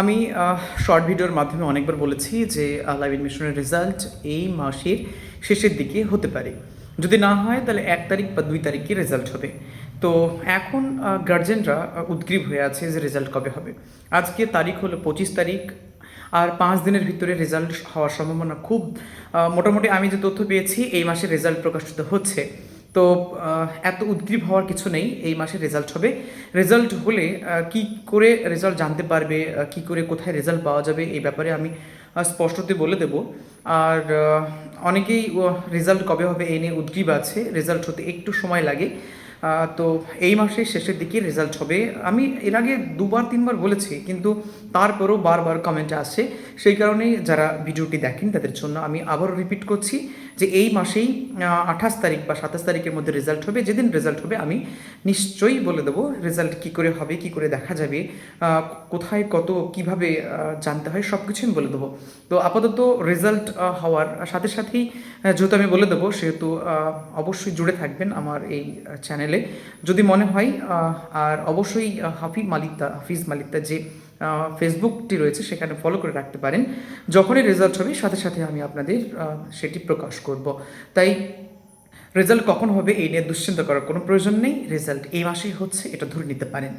আমি শর্ট ভিডিওর মাধ্যমে অনেকবার বলেছি যে লাইভ এডমিশনের রেজাল্ট এই মাসের শেষের দিকে হতে পারে। যদি না হয়, তাহলে এক তারিখ বা দুই তারিখে রেজাল্ট হবে। তো এখন গার্জেনরা উদ্গ্রীব হয়ে আছে যে রেজাল্ট কবে হবে। আজকে তারিখ হলো পঁচিশ তারিখ, আর পাঁচ দিনের ভিতরে রেজাল্ট হওয়ার সম্ভাবনা খুব মোটামুটি আমি যে তথ্য পেয়েছি, এই মাসে রেজাল্ট প্রকাশিত হচ্ছে। তো এত উদ্গ্রীব হওয়ার কিছু নেই, এই মাসে রেজাল্ট হবে। রেজাল্ট হলে কি করে রেজাল্ট জানতে পারবে কি করে কোথায় রেজাল্ট পাওয়া যাবে, এই ব্যাপারে আমি স্পষ্টতে বলে দেব। আর অনেকেই রেজাল্ট কবে হবে এই নিয়ে উদ্গ্রীব আছে। রেজাল্ট হতে একটু সময় লাগে। তো এই মাসের শেষের দিকে রেজাল্ট হবে। আমি এর আগে দুবার, তিনবার বলেছি, কিন্তু তারপরও বারবার কমেন্ট আসে। সেই কারণেই যারা ভিডিওটি দেখেন, তাদের জন্য আমি আবারও রিপিট করছি যে এই মাসেই আঠাশ তারিখ বা সাতাশ তারিখের মধ্যে রেজাল্ট হবে। যেদিন রেজাল্ট হবে, আমি নিশ্চয়ই বলে দেবো রেজাল্ট কী করে হবে, কী করে দেখা যাবে কোথায় কত, কীভাবে জানতে হয় সব কিছু আমি বলে দেবো। তো আপাতত রেজাল্ট হওয়ার। সাথে সাথেই যেহেতু আমি বলে দেবো, সেহেতু অবশ্যই জুড়ে থাকবেন আমার এই চ্যানেলে যদি মনে হয় আর অবশ্যই হাফিজ মালিকদা হাফিজ মালিকদা যে ফেসবুকটি রয়েছে, সেখানে ফলো করে রাখতে পারেন। যখনই রেজাল্ট হবে, সাথে সাথে আমি আপনাদের সেটি প্রকাশ করব। তাই রেজাল্ট কখন হবে, এই নিয়ে দুশ্চিন্তা করার কোনো প্রয়োজন নেই। রেজাল্ট এই মাসেই হচ্ছে, এটা ধরে নিতে পারেন।